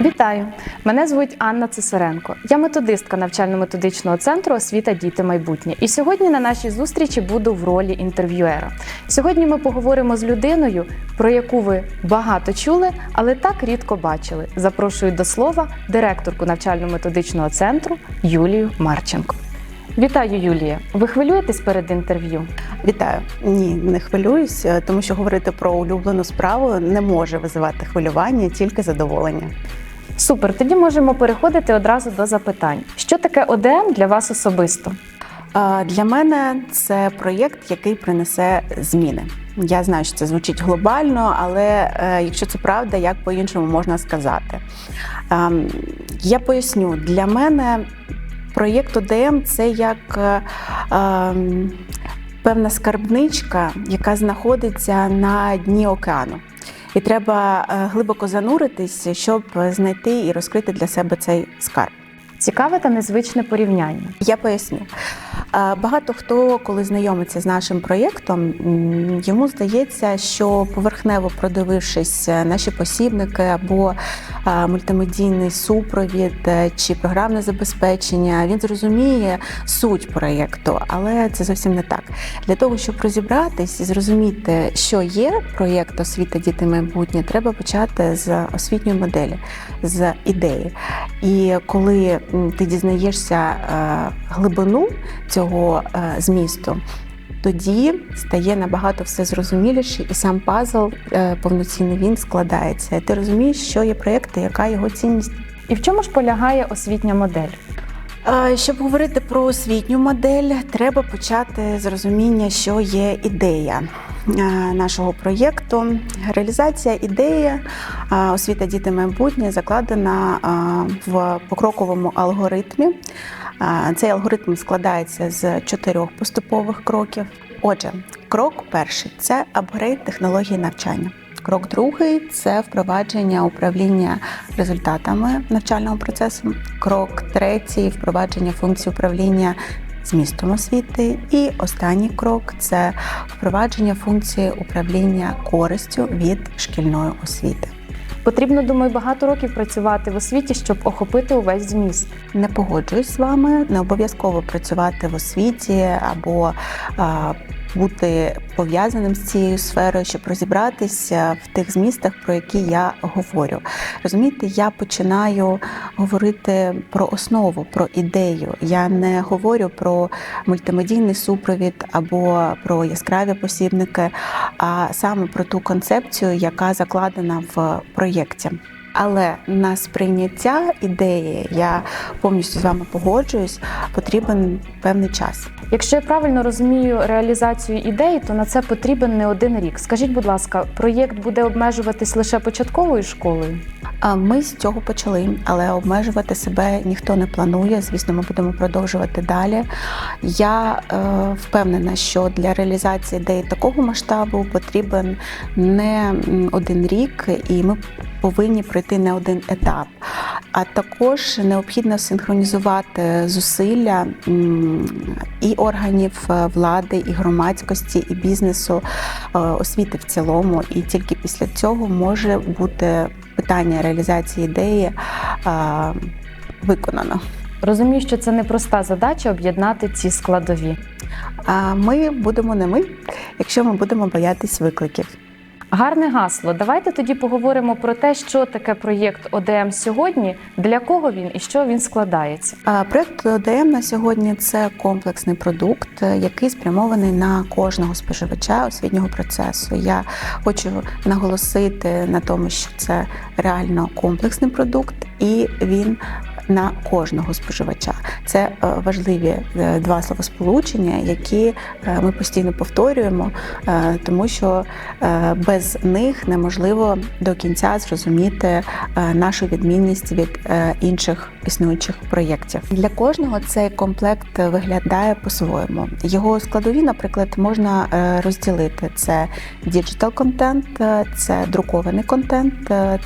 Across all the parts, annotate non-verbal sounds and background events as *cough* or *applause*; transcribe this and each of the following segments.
Вітаю! Мене звуть Анна Цесаренко. Я методистка навчально-методичного центру освіта Діти майбутнє. І сьогодні на нашій зустрічі буду в ролі інтерв'юера. Сьогодні ми поговоримо з людиною, про яку ви багато чули, але так рідко бачили. Запрошую до слова директорку навчально-методичного центру Юлію Марченко. Вітаю, Юлія! Ви хвилюєтесь перед інтерв'ю? Вітаю. Ні, не хвилююсь, е, тому що говорити про улюблену справу не може визивати хвилювання, тільки задоволення. Супер, тоді можемо переходити одразу до запитань. Що таке ОДМ для вас особисто? Для мене це проєкт, який принесе зміни. Я знаю, що це звучить глобально, але е, якщо це правда, як по-іншому можна сказати? Я поясню, для мене проєкт ОДМ це як е, певна скарбничка, яка знаходиться на дні океану. І треба е, глибоко зануритись, щоб знайти і розкрити для себе цей скарб. Цікаве та незвичне порівняння. Я поясню. Багато хто, коли знайомиться з нашим проєктом, йому здається, що поверхнево продивившись е, наші посібники або мультимедійний супровід е, чи програмне забезпечення, він зрозуміє суть проєкту, але це зовсім не так. Для того, щоб розібратись і зрозуміти, що є проєкт освіта діти майбутнє, треба почати з освітньої моделі, з ідеї. І коли ти дізнаєшся е, глибину цього е, змісту, тоді стає набагато все зрозуміліше, і сам пазл е, повноцінний він складається. Ти розумієш, що є проєкт і яка його цінність. І в чому ж полягає освітня модель? Е, Щоб говорити про освітню модель, треба почати з розуміння, що є ідея нашого проєкту. Реалізація ідеї освіта діти майбутнє закладена в покроковому алгоритмі. Цей алгоритм складається з чотирьох поступових кроків. Отже, крок перший це апгрейд технології навчання. Крок другий це впровадження управління результатами навчального процесу. Крок третій впровадження функцій управління змістом освіти. І останній крок це впровадження функції управління користю від шкільної освіти. Потрібно, думаю, багато років працювати в освіті, щоб охопити увесь зміст. Не погоджуюсь з вами, не обов'язково працювати в освіті або бути пов'язаним з цією сферою, щоб розібратися в тих змістах, про які я говорю. Розумієте, я починаю говорити про основу, про ідею. Я не говорю про мультимедійний супровід або про яскраві посібники, а саме про ту концепцію, яка закладена в проєкті. Але на сприйняття ідеї я повністю з вами погоджуюсь, потрібен певний час. Якщо я правильно розумію реалізацію ідеї, то на це потрібен не один рік. Скажіть, будь ласка, проєкт буде обмежуватись лише початковою школою? Ми з цього почали, але обмежувати себе ніхто не планує. Звісно, ми будемо продовжувати далі. Я е, впевнена, що для реалізації ідеї такого масштабу потрібен не один рік, і ми повинні пройти не один етап. А також необхідно синхронізувати зусилля і органів е, влади, і громадськості, і бізнесу, е, освіти в цілому. І тільки після цього може бути питання реалізації ідеї виконано. Розумію, що це непроста задача об'єднати ці складові. А ми будемо не ми, якщо ми будемо боятись викликів. Гарне гасло. Давайте тоді поговоримо про те, що таке проєкт ОДМ сьогодні, для кого він і що він складається. А, Проект ОДМ на сьогодні це комплексний продукт, е, який спрямований на кожного споживача освітнього процесу. Я хочу наголосити на тому, що це реально комплексний продукт, і він на кожного споживача. Це е, важливі е, два словосполучення, які е, ми постійно повторюємо, тому що без них неможливо до кінця зрозуміти нашу відмінність від інших існуючих проєктів. Для кожного цей комплект виглядає по-своєму. Його складові, наприклад, можна розділити: це діджитал контент, це друкований контент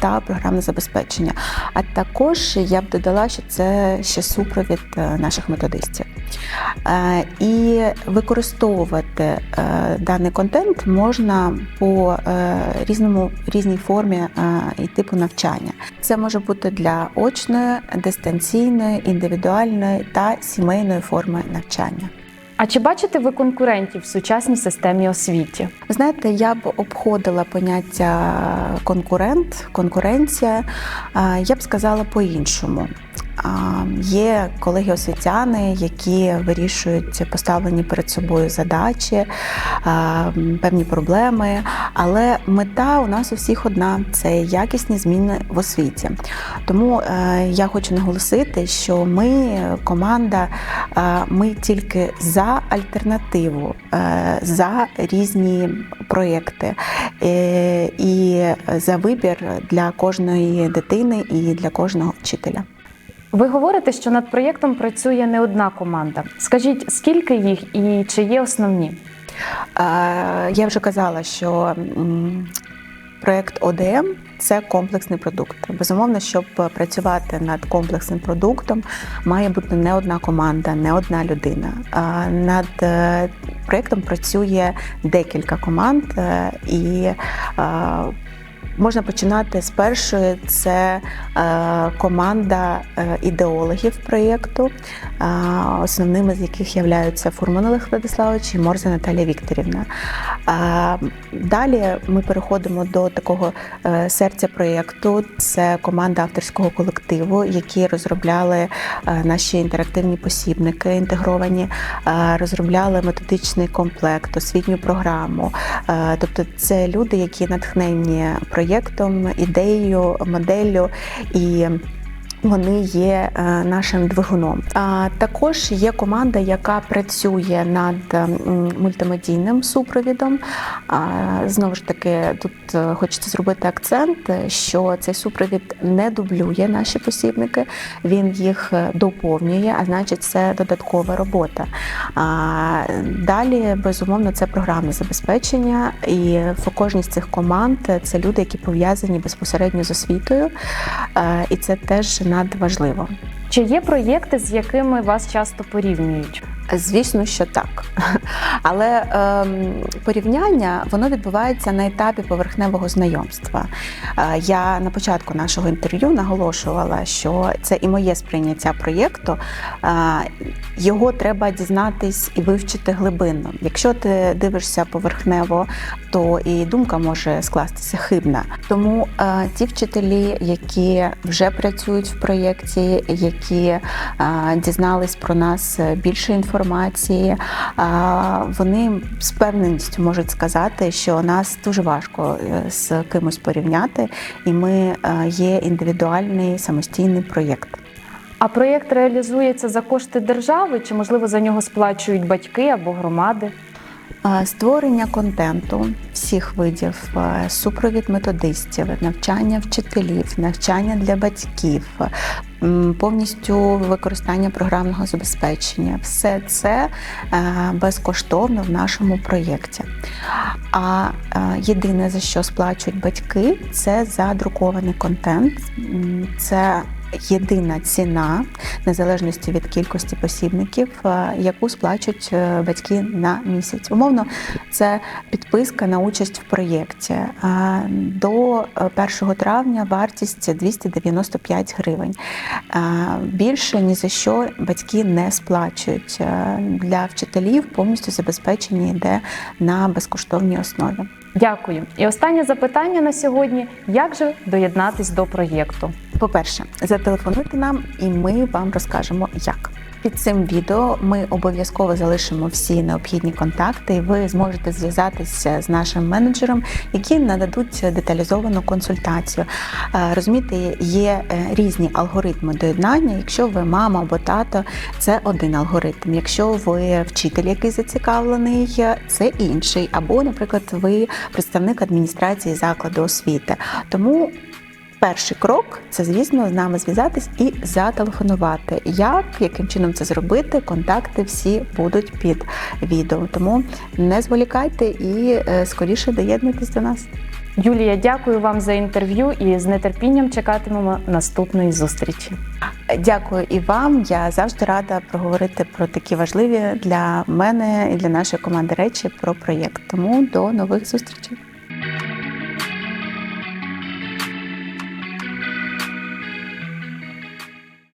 та програмне забезпечення. А також я б додала, що це ще супровід е, наших методистів. Е, І використовувати е, даний контент можна по різному різній формі і типу навчання. Це може бути для очної, дистанційної, індивідуальної та сімейної форми навчання. А чи бачите ви конкурентів в сучасній системі освіті? Ви Знаєте, я б обходила поняття конкурент, конкуренція. Я б сказала по-іншому. Є колеги освітяни, які вирішують поставлені перед собою задачі, певні проблеми. Але мета у нас у всіх одна це якісні зміни в освіті. Тому е, я хочу наголосити, що ми, команда, е, ми тільки за альтернативу, е, за різні проєкти і за вибір для кожної дитини і для кожного вчителя. Ви говорите, що над проєктом працює не одна команда. Скажіть, скільки їх і чи є основні? Е, Я вже казала, що проєкт ОДМ це комплексний продукт. Безумовно, щоб працювати над комплексним продуктом, має бути не одна команда, не одна людина. А Над е, проєктом працює декілька команд, е, і е, Можна починати з першої. Це е, команда е, ідеологів проєкту, е, основними з яких являються Фурман Олег Владиславович і Морза Наталія Вікторівна. Далі ми переходимо до такого серця проєкту. Це команда авторського колективу, які розробляли наші інтерактивні посібники інтегровані, розробляли методичний комплект, освітню програму. Тобто, це люди, які натхнені проєктом, ідеєю, моделлю і. Вони є е, нашим двигуном. А також є команда, яка працює над мультимедійним супровідом. Знову ж таки, тут е, хочеться зробити акцент, що цей супровід не дублює наші посібники, він їх е, доповнює, а значить, це додаткова робота. Далі, безумовно, це програмне забезпечення, і в кожній з цих команд це люди, які пов'язані безпосередньо з освітою, Е, і це теж надважливо. Чи є проєкти, з якими вас часто порівнюють? Звісно, що так. *laughs* Але ем, порівняння воно відбувається на етапі поверхневого знайомства. Е, я на початку нашого інтерв'ю наголошувала, що це і моє сприйняття проєкту. Е, його треба дізнатись і вивчити глибинно. Якщо ти дивишся поверхнево, то і думка може скластися хибна. Тому е, ті вчителі, які вже працюють в проєкті, які е, дізнались про нас більше інформації, е, вони з певненістю можуть сказати, що нас дуже важко е, з кимось порівняти, і ми е, є індивідуальний самостійний проєкт. А проєкт реалізується за кошти держави, чи можливо за нього сплачують батьки або громади? Створення контенту всіх видів, е, супровід методистів, навчання вчителів, навчання для батьків, повністю використання програмного забезпечення все це е, безкоштовно в нашому проєкті. А е, єдине за що сплачують батьки, це за друкований контент. Це єдина ціна незалежності від кількості посібників, е, яку сплачують е, батьки на місяць. Умовно, це підписка на участь в проєкті. Е, До е, 1 травня вартість 295 гривень. Більше ні за що батьки не сплачують. Для вчителів повністю забезпечення йде на безкоштовній основі. Дякую. І останнє запитання на сьогодні: як же доєднатись до проєкту? По-перше, зателефонуйте нам, і ми вам розкажемо, як. Під цим відео ми обов'язково залишимо всі необхідні контакти, і ви зможете зв'язатися з нашим менеджером, які нададуть деталізовану консультацію. Е, Розумієте, є е, різні алгоритми доєднання. Якщо ви мама або тато, це один алгоритм. Якщо ви вчитель, який зацікавлений, це інший. Або, наприклад, ви представник адміністрації закладу освіти. Тому Перший крок це, звісно, з нами зв'язатись і зателефонувати. Як, яким чином це зробити? Контакти всі будуть під відео. Тому не зволікайте і е, скоріше доєднуйтесь до нас. Юлія, дякую вам за інтерв'ю і з нетерпінням чекатимемо наступної зустрічі. Дякую і вам. Я завжди рада проговорити про такі важливі для мене і для нашої команди речі про проєкт. Тому до нових зустрічей.